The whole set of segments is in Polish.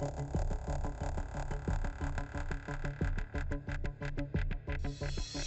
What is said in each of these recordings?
Thank you.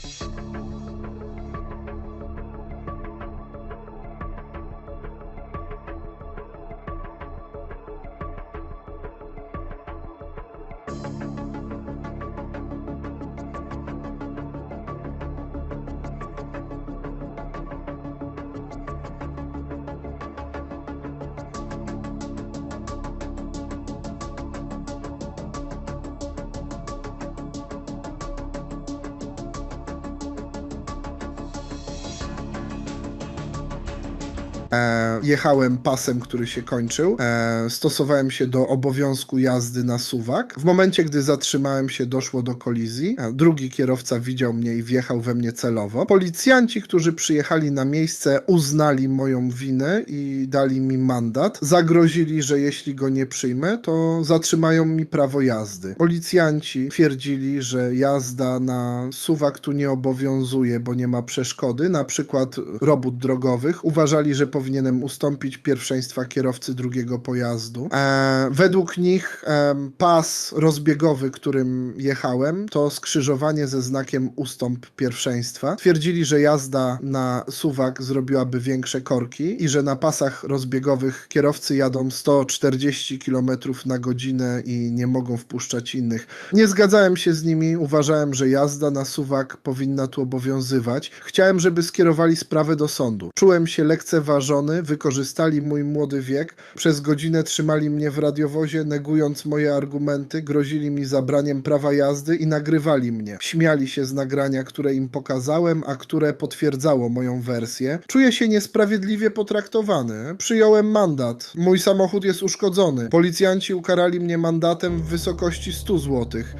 Jechałem pasem, który się kończył. E, stosowałem się do obowiązku jazdy na suwak. W momencie, gdy zatrzymałem się, doszło do kolizji. E, drugi kierowca widział mnie i wjechał we mnie celowo. Policjanci, którzy przyjechali na miejsce, uznali moją winę i dali mi mandat. Zagrozili, że jeśli go nie przyjmę, to zatrzymają mi prawo jazdy. Policjanci twierdzili, że jazda na suwak tu nie obowiązuje, bo nie ma przeszkody, na przykład robót drogowych. Uważali, że powinienem ustąpić pierwszeństwa kierowcy drugiego pojazdu. E, według nich em, pas rozbiegowy, którym jechałem, to skrzyżowanie ze znakiem ustąp pierwszeństwa. Twierdzili, że jazda na suwak zrobiłaby większe korki i że na pasach rozbiegowych kierowcy jadą 140 km na godzinę i nie mogą wpuszczać innych. Nie zgadzałem się z nimi, uważałem, że jazda na suwak powinna tu obowiązywać. Chciałem, żeby skierowali sprawę do sądu. Czułem się lekceważony, wykorzystali mój młody wiek, przez godzinę trzymali mnie w radiowozie, negując moje argumenty, grozili mi zabraniem prawa jazdy i nagrywali mnie. Śmiali się z nagrania, które im pokazałem, a które potwierdzało moją wersję. Czuję się niesprawiedliwie potraktowany. Przyjąłem mandat. Mój samochód jest uszkodzony. Policjanci ukarali mnie mandatem w wysokości 100 złotych.